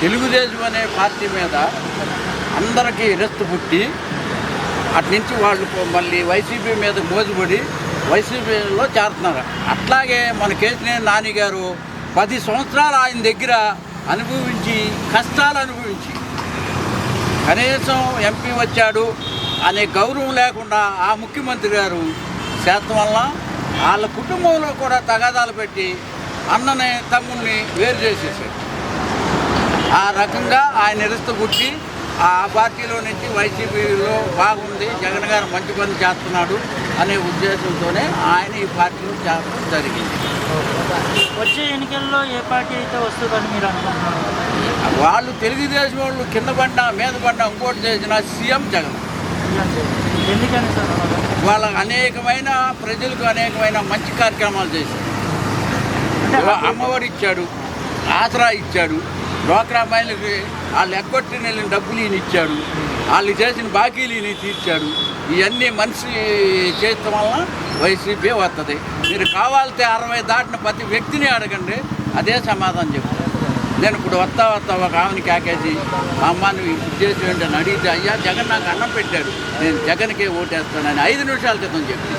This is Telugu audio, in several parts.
తెలుగుదేశం అనే పార్టీ మీద అందరికీ రెస్ట్ పుట్టి అటు నుంచి వాళ్ళు మళ్ళీ వైసీపీ మీద మోజుపడి వైసీపీలో చేరుతున్నారు. అట్లాగే మన కేసీఆర్ నాని గారు పది సంవత్సరాలు ఆయన దగ్గర అనుభవించి కష్టాలు అనుభవించి కనీసం ఎంపీ వచ్చాడు అనే గౌరవం లేకుండా ఆ ముఖ్యమంత్రి గారు శాతం వల్ల వాళ్ళ కుటుంబంలో కూడా తగాదాలు పెట్టి అన్నని తమ్ముడిని వేరు చేసేసాడు ఆ రకంగా ఆయన ఎరుస్తూ పుట్టి ఆ పార్టీలో నుంచి వైసీపీలో బాగుంది. జగన్ గారు మంచి పని చేస్తున్నాడు అనే ఉద్దేశంతోనే ఆయన ఈ పార్టీలో చేరడం జరిగింది. వచ్చే ఎన్నికల్లో ఏ పార్టీ అయితే వస్తుందని మీరు అనుకుంటున్నారు? వాళ్ళు తెలుగుదేశం వాళ్ళు కింద పడ్డా మీద పడ్డా ఇంకోటి చేసిన సీఎం జగన్. ఎందుకని సార్ అలాగా? వాళ్ళ అనేకమైన ప్రజలకు అనేకమైన మంచి కార్యక్రమాలు చేశారు అమ్మఒడి ఇచ్చాడు ఆసరా ఇచ్చాడు. డ్వాక్రా మహిళలకి వాళ్ళు ఎగ్గొట్టిన వెళ్ళిన డబ్బులు ఈయన ఇచ్చాడు. వాళ్ళు చేసిన బాకీలు ఈయన తీర్చాడు. ఇవన్నీ మనిషి చేయటం వలన వైసీపీ వస్తుంది మీరు కావాలితే అరవై దాటిన ప్రతి వ్యక్తిని అడగండి అదే సమాధానం చెప్తాను. నేను ఇప్పుడు వస్తా వస్తా ఒక ఆమెని కాకేసి మా అమ్మని ఉద్దేశం ఏంటని అడిగితే అయ్యా జగన్ నాకు అన్నం పెట్టాడు. నేను జగన్కే ఓటేస్తానని ఐదు నిమిషాల క్రితం చెప్పి.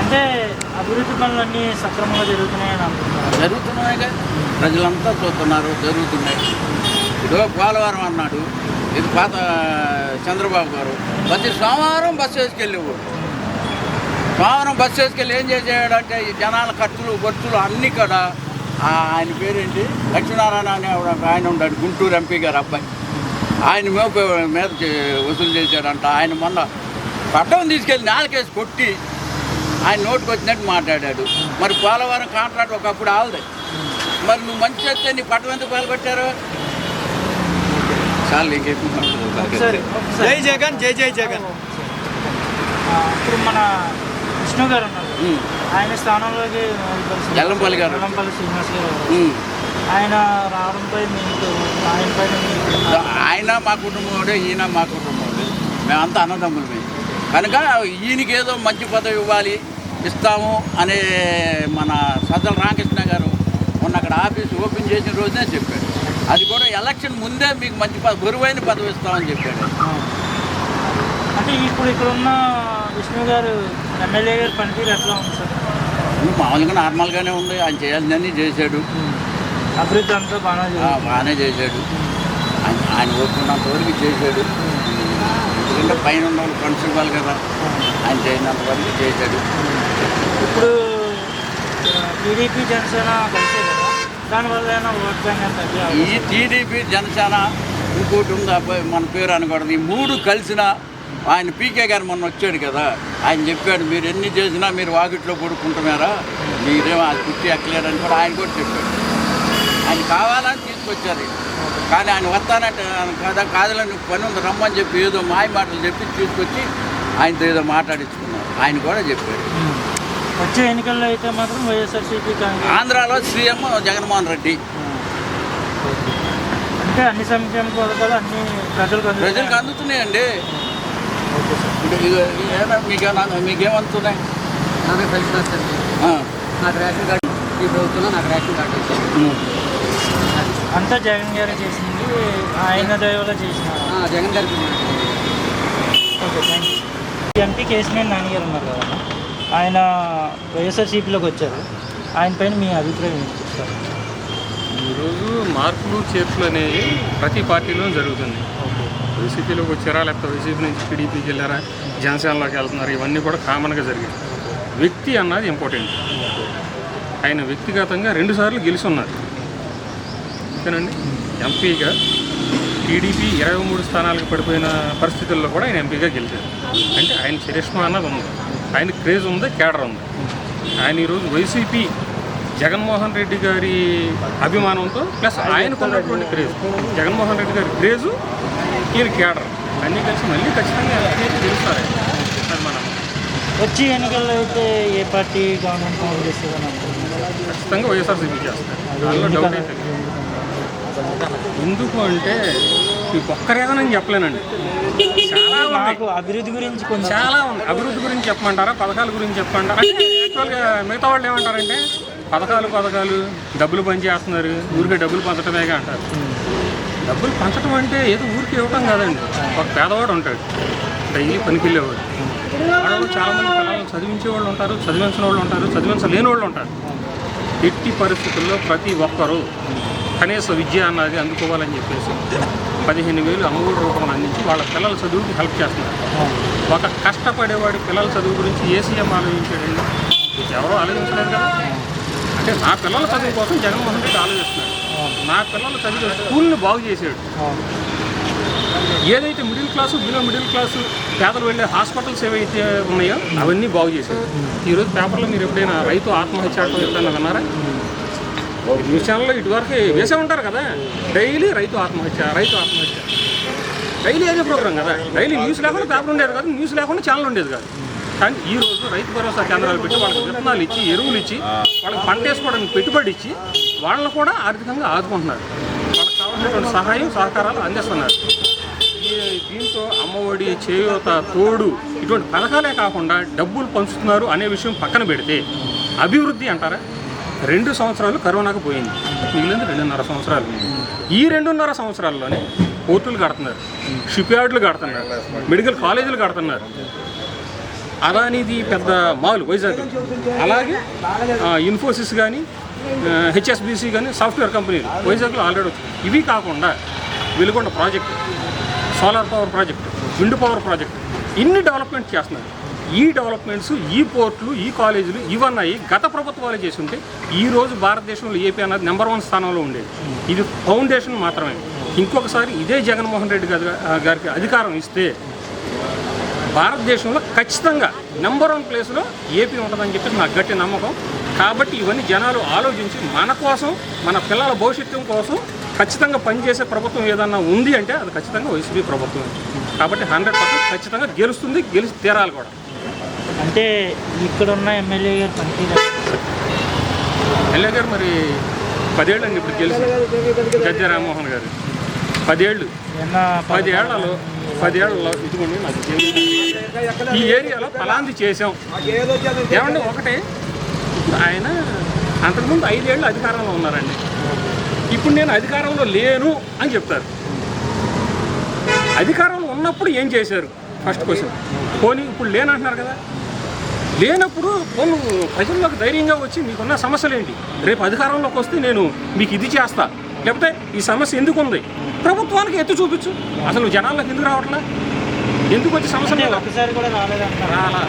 అంటే అభివృద్ధి పనులన్నీ సక్రమంగా జరుగుతున్నాయని అనుకుంటున్నారు? జరుగుతున్నాయిగా. ప్రజలంతా చూస్తున్నారు జరుగుతున్నాయి. ఇదో పోలవరం అన్నాడు. ఇది పాత చంద్రబాబు గారు. ప్రతి సోమవారం బస్సు వేసుకెళ్ళేవాడు. సోమవారం బస్సు వేసుకెళ్ళి ఏం చేసేవాడంటే ఈ జనాల ఖర్చులు ఖర్చులు అన్నీ కూడా ఆయన పేరేంటి? లక్ష్మీనారాయణ అనే ఆయన ఉన్నాడు గుంటూరు ఎంపీ గారు అబ్బాయి. ఆయన మీద మీద వసూలు చేశాడంట. ఆయన మొన్న పట్టం తీసుకెళ్ళి నాలుకేసి కొట్టి ఆయన నోటుకు వచ్చినట్టు మాట్లాడాడు. మరి పోలవరం కాంట్రాక్ట్ ఒకప్పుడు ఆల్దే. మరి నువ్వు మంచి చేస్తే నీ పట్టం ఎందుకు పాల్గొట్టారు? చాలు. జై జగన్ జై జై జగన్. ఇప్పుడు మన విష్ణు గారు ఉన్నారు. ఆయన స్థానంలోకి ఎల్లంపల్లి గారు. ఎల్లంపల్లి శ్రీనివాస్ గారు. ఆయన రావడంపై మీకు ఆయన పైన మీకు ఆయన మా కుటుంబంలో ఈయన మా కుటుంబంలో మేమంతా అన్నదమ్ములమే. కనుక ఈయనకి ఏదో మంచి పదవి ఇవ్వాలి ఇస్తాము అనే మన సజ్జల రామకృష్ణ గారు మొన్న అక్కడ ఆఫీస్ ఓపెన్ చేసిన రోజునే చెప్పాడు. అది కూడా ఎలక్షన్ ముందే మీకు మంచి పద గురువైన పదవి ఇస్తామని చెప్పాడు. అంటే ఇప్పుడు ఇక్కడ ఉన్న విష్ణు గారు ఎమ్మెల్యే గారి పనితీరు ఎట్లా ఉంది సార్? మామూలుగా నార్మల్గానే ఉంది. ఆయన చేయాల్సిందని చేశాడు. అభివృద్ధి అంతా బాగా ఆ, జరుగుతుంది బాగానే చేశాడు. ఆయన ఆయన ఓపుకున్నంత వరకు చేశాడు. ఎందుకంటే పైన ఉన్న వాళ్ళు ప్రిన్సిపాల్ కదా. ఆయన చేయనంత వరకు చేశాడు. ఇప్పుడు టీడీపీ జనసేన ఈ టీడీపీ జనసేన ఇంకోటి ఉంది? అబ్బాయి మన పేరు అనకూడదు. ఈ మూడు కలిసిన ఆయన పీకే గారు మొన్న వచ్చాడు కదా. ఆయన చెప్పాడు మీరు ఎన్ని చేసినా మీరు వాకిట్లో పడుకుంటున్నారా? మీరేమో అది కుర్చీ ఎక్కలేరని కూడా ఆయన కూడా చెప్పాడు. ఆయన కావాలని తీసుకొచ్చారు. కానీ ఆయన వస్తానంటే కదా కాదులని పని ఉంది రమ్మని చెప్పి ఏదో మాయ మాటలు చెప్పి తీసుకొచ్చి ఆయనతో ఏదో మాట్లాడించుకున్నారు. ఆయన కూడా చెప్పాడు. వచ్చే ఎన్నికల్లో అయితే మాత్రం వైఎస్ఆర్సీపీ కాంగ్రెస్. ఆంధ్రాలో సీఎం జగన్మోహన్ రెడ్డి. అంటే అన్ని సంక్షేమ పథకాలు అన్ని ప్రజలకు. ప్రజలకు అందుతున్నాయండి. మీకేమంతున్నాయి నాకు. నాకు రేషన్ కార్డు ఈ ప్రభుత్వంలో నాకు రేషన్ కార్డు వచ్చింది. అంతా జగన్ గారు చేసింది. ఆయన దయవల్ల చేసిన. ఆ, జగన్ గారికి okay thank you MP Kesineni నాన్నగారు ఉన్నారు కదా. ఆయన వైఎస్ఆర్సీపీలోకి వచ్చారు. ఆయన పైన మీ అభిప్రాయం ఏంటి? సార్. ఈరోజు మార్పులు చేర్పులు అనేవి ప్రతి పార్టీలో జరుగుతుంది వైసీపీలోకి వచ్చారా లేకపోతే వైసీపీ నుంచి టీడీపీకి వెళ్ళారా జనసేనలోకి వెళ్తున్నారు ఇవన్నీ కూడా కామన్గా జరిగాయి. వ్యక్తి అన్నది ఇంపార్టెంట్. ఆయన వ్యక్తిగతంగా రెండుసార్లు గెలిచి ఉన్నారు ఓకేనండి ఎంపీగా టీడీపీ ఇరవై మూడు స్థానాలకు పడిపోయిన పరిస్థితుల్లో కూడా ఆయన ఎంపీగా గెలిచారు. అంటే ఆయన చరిష్మా అన్నది ఉంది ఆయన క్రేజ్ ఉంది కేడర్ ఉంది. ఆయన ఈరోజు వైసీపీ జగన్మోహన్ రెడ్డి గారి అభిమానంతో ప్లస్ ఆయనకు ఉన్నటువంటి క్రేజ్. జగన్మోహన్ రెడ్డి గారి క్రేజు ఈయన కేడర్ అన్నీ కలిసి మళ్ళీ ఖచ్చితంగా గెలుస్తారు. అది మనం వచ్చే ఎన్నికల్లో అయితే ఏ పార్టీ గవర్నమెంట్ ఫామ్ చేస్తుందని ఖచ్చితంగా వైఎస్ఆర్సీపీ చేస్తారు. దానిలో డౌట్ అయితే. ఎందుకు? అంటే మీకు ఒక్క రీజన్ అని చెప్పలేనండి. నాకు అభివృద్ధి గురించి కొంచెం చాలా ఉంది అభివృద్ధి గురించి చెప్పమంటారా? పథకాల గురించి చెప్పమంటారా? అంటే యాక్చువల్గా మిగతా వాళ్ళు ఏమంటారంటే పథకాలు పథకాలు డబ్బులు పనిచేస్తున్నారు ఊరికే డబ్బులు పంచడమేగా అంటారు. డబ్బులు పంచడం అంటే ఏదో ఊరికి ఇవ్వటం కాదండి. ఒక పేదవాడు ఉంటాడు. డైలీ పనికి వెళ్ళేవాడు వాళ్ళు చాలా మంది పిల్లలు చదివించే వాళ్ళు ఉంటారు చదివించిన వాళ్ళు ఉంటారు చదివించలేని వాళ్ళు ఉంటారు. ఎట్టి పరిస్థితుల్లో ప్రతి ఒక్కరూ కనీస విద్య అన్నది అందుకోవాలని చెప్పేసి పదిహేను వేలు అమ్మఒడి రూపంలో అందించి వాళ్ళ పిల్లల చదువుకి హెల్ప్ చేస్తున్నారు. ఒక కష్టపడేవాడి పిల్లల చదువు గురించి ఏ సీఎం ఆలోచించాడండి? ఎవరో ఆలోచించలేదు కదా. అంటే నా పిల్లల చదువు కోసం జగన్మోహన్ రెడ్డి ఆలోచిస్తున్నాడు. నా పిల్లల చదువు స్కూల్ని బాగు చేసాడు ఏదైతే middle class below middle class పేదలు వెళ్ళే హాస్పిటల్స్ ఏవైతే ఉన్నాయో అవన్నీ బాగు చేశారు ఈరోజు పేపర్లో మీరు ఎప్పుడైనా రైతు ఆత్మహత్య ఎప్పుడైనా విన్నారా? న్యూస్ ఛానల్లో ఇటువరకు వేసే ఉంటారు కదా. డైలీ రైతు ఆత్మహత్య రైతు ఆత్మహత్య. డైలీ అదే ప్రోగ్రాం కదా. డైలీ న్యూస్ లేకుండా పేపర్ ఉండేది కాదు న్యూస్ లేకుండా ఛానల్ ఉండేది కాదు. కానీ ఈ రోజు రైతు భరోసా కేంద్రాలు పెట్టి వాళ్ళకి విత్తనాలు ఇచ్చి ఎరువులు ఇచ్చి వాళ్ళకి పంట వేసుకోవడానికి పెట్టుబడి ఇచ్చి వాళ్ళని కూడా ఆర్థికంగా ఆదుకుంటున్నారు. వాళ్ళకి కావాల్సినటువంటి సహాయం సహకారాలు అందిస్తున్నారు. దీంతో అమ్మఒడి చేయూత తోడు ఇటువంటి పథకాలే కాకుండా డబ్బులు పంచుతున్నారు అనే విషయం పక్కన పెడితే అభివృద్ధి అంటారా? రెండు సంవత్సరాలు కరోనాకు పోయింది. మిగిలింది రెండున్నర సంవత్సరాలు. ఈ రెండున్నర సంవత్సరాల్లోనే పోర్టులు కడుతున్నారు. షిప్ యార్డులు కడుతున్నారు. మెడికల్ కాలేజీలు కడుతున్నారు. అదానిది పెద్ద మాల్ వైజాగ్. అలాగే ఇన్ఫోసిస్ కానీ హెచ్ఎస్బిసి కానీ సాఫ్ట్వేర్ కంపెనీలు వైజాగ్లో ఆల్రెడీ వచ్చాయి. ఇవి కాకుండా Veligonda project solar power project wind power project ఇన్ని డెవలప్మెంట్ చేస్తున్నారు. ఈ డెవలప్మెంట్స్ ఈ పోర్ట్లు ఈ కాలేజీలు ఇవన్నీ గత ప్రభుత్వాలు చేసి ఉంటే ఈరోజు భారతదేశంలో ఏపీ అన్నది నెంబర్ వన్ స్థానంలో ఉండేది. ఇది ఫౌండేషన్ మాత్రమే. ఇంకొకసారి ఇదే జగన్మోహన్ రెడ్డి గారికి అధికారం ఇస్తే భారతదేశంలో ఖచ్చితంగా నెంబర్ వన్ ప్లేస్లో ఏపీ ఉంటుందని చెప్పి నాకు గట్టి నమ్మకం. కాబట్టి ఇవన్నీ జనాలు ఆలోచించి మన కోసం మన పిల్లల భవిష్యత్తు కోసం ఖచ్చితంగా పనిచేసే ప్రభుత్వం ఏదన్నా ఉంది అంటే అది ఖచ్చితంగా వైసీపీ ప్రభుత్వం. కాబట్టి హండ్రెడ్ పర్సెంట్ ఖచ్చితంగా గెలుస్తుంది గెలిచి తీరాలి కూడా. అంటే ఇక్కడ ఉన్న ఎమ్మెల్యే గారు పనితీరు ఎల్ఏ గారు మరి పదేళ్ళు అండి ఇప్పుడు గెలిచి. గద్దె రామ్మోహన్ గారు. పదేళ్ళు. పదేళ్ళలో పదేళ్ళలో ఇదిగోండి నాకు. ఈ ఏరియాలో ఫలాంది చేసాం ఏమంటే ఒకటే? ఆయన అంతకుముందు ఐదేళ్ళు అధికారంలో ఉన్నారండి. ఇప్పుడు నేను అధికారంలో లేను అని చెప్తారు. అధికారంలో ఉన్నప్పుడు ఏం చేశారు? ఫస్ట్ క్వశ్చన్ పోనీ ఇప్పుడు లేనంటున్నారు కదా. లేనప్పుడు పోను ప్రజల్లోకి ధైర్యంగా వచ్చి మీకున్న సమస్యలు ఏంటి రేపు అధికారంలోకి వస్తే నేను మీకు ఇది చేస్తా. లేకపోతే ఈ సమస్య ఎందుకు ఉంది? ప్రభుత్వానికి ఎత్తి చూపించు. అసలు జనాల్లోకి ఎందుకు రావట్లా? ఎందుకు వచ్చి సమస్య మీద? ఒకసారి కూడా రాలా.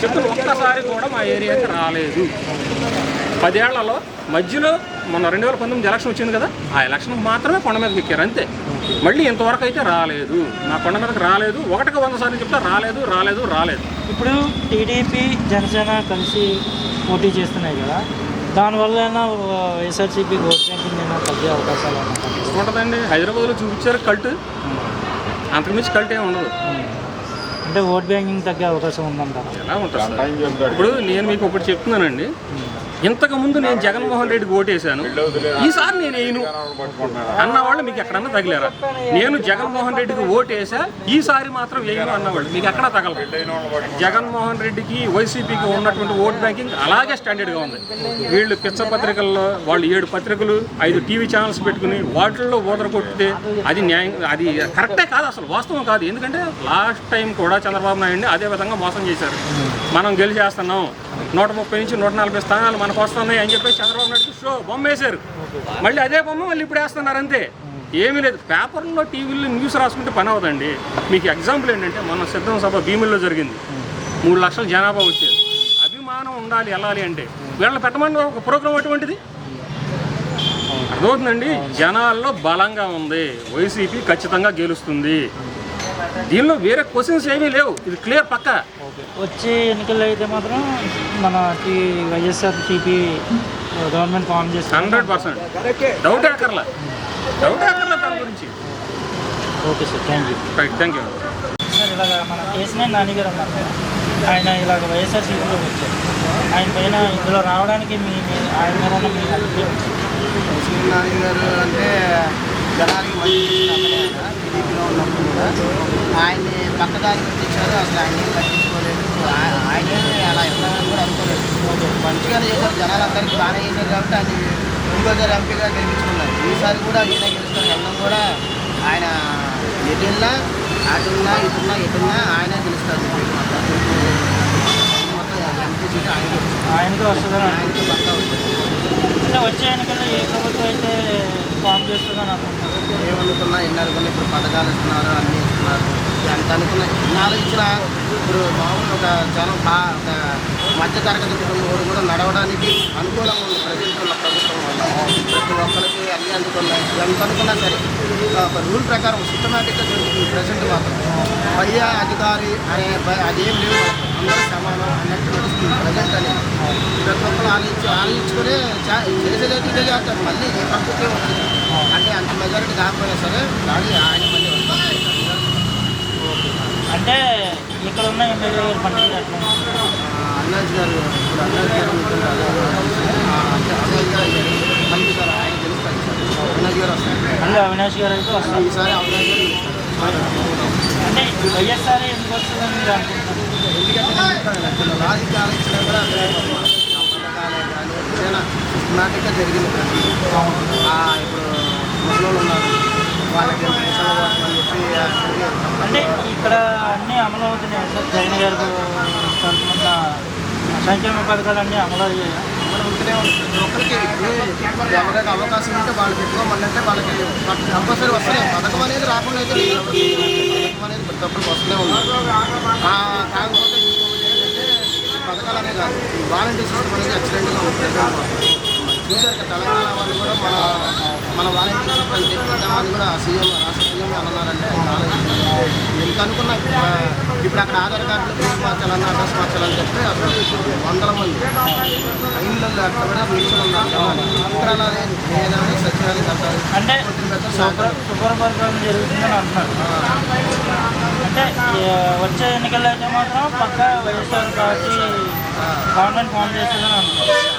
చెప్తున్న ఒక్కసారి కూడా మా ఏరియాకి రాలేదు. పదేళ్ళలో మధ్యలో మొన్న రెండు వేల పంతొమ్మిది ఎలక్షన్ వచ్చింది కదా ఆ ఎలక్షన్ మాత్రమే కొండ మీదకి ఎక్కారు అంతే. మళ్ళీ ఇంతవరకు అయితే రాలేదు. నా కొండ మీదకి రాలేదు. ఒకటికి వంద సార్లు చెప్తా రాలేదు రాలేదు రాలేదు. ఇప్పుడు టీడీపీ జనసేన కలిసి పోటీ చేస్తున్నాయి కదా దానివల్ల వైఎస్ఆర్సీపీ తగ్గే అవకాశాలు ఉంటుందండి హైదరాబాద్లో చూపించారు కల్ట్. అంతకుమించి కల్ట్ ఏమి ఉండదు. అంటే ఓట్ బ్యాంకింగ్ తగ్గే అవకాశం ఉందంటారా? ఎలా ఉంటుంది? ఇప్పుడు నేను మీకు ఒకటి చెప్తున్నానండి. ఇంతకు ముందు నేను జగన్మోహన్ రెడ్డికి ఓటేశాను. ఈసారి నేను వేయను అన్న వాళ్ళు మీకు ఎక్కడన్నా తగిలారా? నేను జగన్మోహన్ రెడ్డికి ఓటేసా ఈసారి మాత్రం వేయను అన్నవాళ్ళు మీకు ఎక్కడా తగలరు. జగన్మోహన్ రెడ్డికి వైసీపీకి ఉన్నటువంటి ఓట్ బ్యాంకింగ్ అలాగే స్టాండర్డ్గా ఉంది. వీళ్ళు పిచ్చ పత్రికల్లో వాళ్ళు ఏడు పత్రికలు ఐదు టీవీ ఛానల్స్ పెట్టుకుని వాటిల్లో ఓదర కొట్టితే అది న్యాయం అది కరెక్టే కాదు అసలు వాస్తవం కాదు. ఎందుకంటే లాస్ట్ టైం కూడా చంద్రబాబు నాయుడిని అదే విధంగా మోసం చేశారు. మనం గెలిచేస్తున్నాం. నూట ముప్పై నుంచి నూట నలభై స్థానాలు మనకు వస్తున్నాయి అని చెప్పి చంద్రబాబు నాయుడు షో బొమ్మ వేశారు మళ్ళీ అదే బొమ్మ మళ్ళీ ఇప్పుడు వేస్తున్నారు అంతే. ఏమీ లేదు. పేపర్లో టీవీల్లో న్యూస్ రాసుకుంటే పని అవుతుంది మీకు ఎగ్జాంపుల్ ఏంటంటే మన సిద్ధం సభ భీముల్లో జరిగింది. మూడు లక్షల జనాభా వచ్చేది. అభిమానం ఉండాలి వెళ్ళాలి అంటే. వీళ్ళని పెట్టమని ఒక ప్రోగ్రాం అటువంటిది? అర్థమవుతుందండి? జనాల్లో బలంగా ఉంది. వైసీపీ ఖచ్చితంగా గెలుస్తుంది. దీనిలో వేరే క్వశ్చన్స్ ఏమీ లేవు. ఇది క్లియర్ పక్క? వచ్చే ఎన్నికల్లో అయితే మాత్రం మన వైఎస్ఆర్ టీపీ గవర్నమెంట్ ఫామ్ చేస్తుంది హండ్రెడ్ పర్సెంట్. డౌట్ అక్కర్లా డౌట్ అక్కర్లా దాని గురించి? Okay sir thank you. Right thank you sir ఇలాగ మన కేసీఆర్ నాని గారు ఉన్నారు కదా, ఆయన ఇలాగ వైఎస్ఆర్ సీపీలోకి వచ్చారు. ఆయన పైన ఇందులో రావడానికి మీ ఆయన మీద ఉన్న మీ అభిప్రాయం? నాని గారు అంటే జనానికి మంచి టీడీపీలో ఉన్నప్పుడు కూడా ఆయన్ని పక్కదారి పెట్టించారు అసలు ఆయన ఏం పట్టించుకోలేదు. ఆయనే అలా ఇవ్వాలని కూడా అనుకోలేదు. మంచిగానే చేశారు. జనాలందరికీ బాగానే చేశారు కాబట్టి ఆయన ఇంకోసారి ఎంపీగా గెలిపించుకున్నారు. ఈసారి కూడా ఈయన గెలుస్తారు. వెళ్ళడం కూడా ఆయన ఎటు వెళ్ళినా అటున్నా ఇటున్నా ఎటున్నా ఆయనే గెలుస్తారు. మొత్తం ఎంపీ సీట్ ఆయన. ఆయనకి అనుకుంటున్నాను. ఆయనకి పక్కా వస్తుంది. వచ్చే ఎన్నికల్లో ఏ ప్రభుత్వం అయితే ఫామ్ చేస్తుందని అనుకుంటున్నారు ఏమనుకున్నా ఎన్ని అనుకున్నా ఇప్పుడు పథకాలు ఇస్తున్నారు అన్నీ ఇస్తున్నారు. ఎంత అనుకున్నా ఎన్నాళ్ళు ఇచ్చినా ఇప్పుడు మామూలు ఒక చాలా బా ఒక మధ్య తరగతి కుటుంబం కూడా నడవడానికి అనుకూలంగా ఉంది ప్రజెంట్ ప్రభుత్వం వల్ల. ప్రతి ఒక్కరికి అన్నీ అందుకున్నాయి ఎంత అనుకున్నా సరే ఒక రూల్ ప్రకారం సిస్టమేటిక్గా జరుగుతుంది ప్రజెంట్ మాత్రం. పై అధికారి అనే అదేం లేవు అందరూ సమానం అన్నట్టు నడుస్తుంది ప్రజెంట్ అనేది ప్రతి ఒక్కరు ఆలోచించి ఆలోచించుకుని చేసేదైతే ఇదే చేస్తారు. మళ్ళీ ఈ ప్రభుత్వం వస్తుంది అంటే అంత మెజారిటీ కాకపోయినా సరే కానీ ఆయన మళ్ళీ వస్తారు అంటే ఇక్కడ ఉన్న ఎమ్మెల్యే గారు ఉంది? అన్నాజ్ గారు ఇప్పుడు అన్నాజ్ గారు ఉంటుంది అన్నాజ్ గారు సార్ ఆయన సార్ వస్తారు అవినాష్ గారు అయితే వస్తారు. ఈసారి అన్నాజ్ గారు వైఎస్ఆర్ ఎందుకు వస్తుందని మీరు అనుకుంటున్నారు? ఎందుకంటే రాజకీయ ఆలోచన కూడా అదే జరిగింది ఇప్పుడు ముసలి ఉన్నారు వాళ్ళకి చెప్పి అంటే ఇక్కడ అన్నీ అమలు అవుతున్నాయి సార్. జగన్ గారు సంక్షేమ పథకాలు అన్నీ అమలు అయ్యాయి? మనం ఉంటూనే ఉంటుంది ఎవరికి అవకాశం ఉంటే వాళ్ళు పెట్టుకోమంటే వాళ్ళకి కంపల్సరీ వస్తున్నాయి పథకం అనేది రాకుండా అయితే పథకం అనేది ప్రతి ఒక్కరికి వస్తూనే ఉంది. కాకపోతే పథకాలు అనేది కాదు. వాలంటీర్ సిస్టమ్ అనేది ఎక్సలెంట్గా ఉంటుంది చూసారు తెలంగాణ వాళ్ళు కూడా మన మన వాలంటీర్ సిస్టమ్ అని చెప్పి వాళ్ళు కూడా సీఎం రాష్ట్ర సీఎం అన్నారంటే చాలా ఎంత అనుకున్నా ఇప్పుడు అక్కడ ఆధార్ కార్డులు పేరు మార్చాలన్నా అడ్రస్ మార్చాలని చెప్పి అసలు వందల మంది. లైన్లలో అక్కడ కూడా నిల్చొని ఉన్నారు. ఇక్కడ సచివాలయం కట్టాలి. అంటే జరుగుతుందని అంటున్నారు. అంటే వచ్చే ఎన్నికల్లో అయితే మాత్రం పక్క వైఎస్ఆర్ పార్టీ గవర్నమెంట్ ఫామ్ చేస్తుందని అంటున్నారు.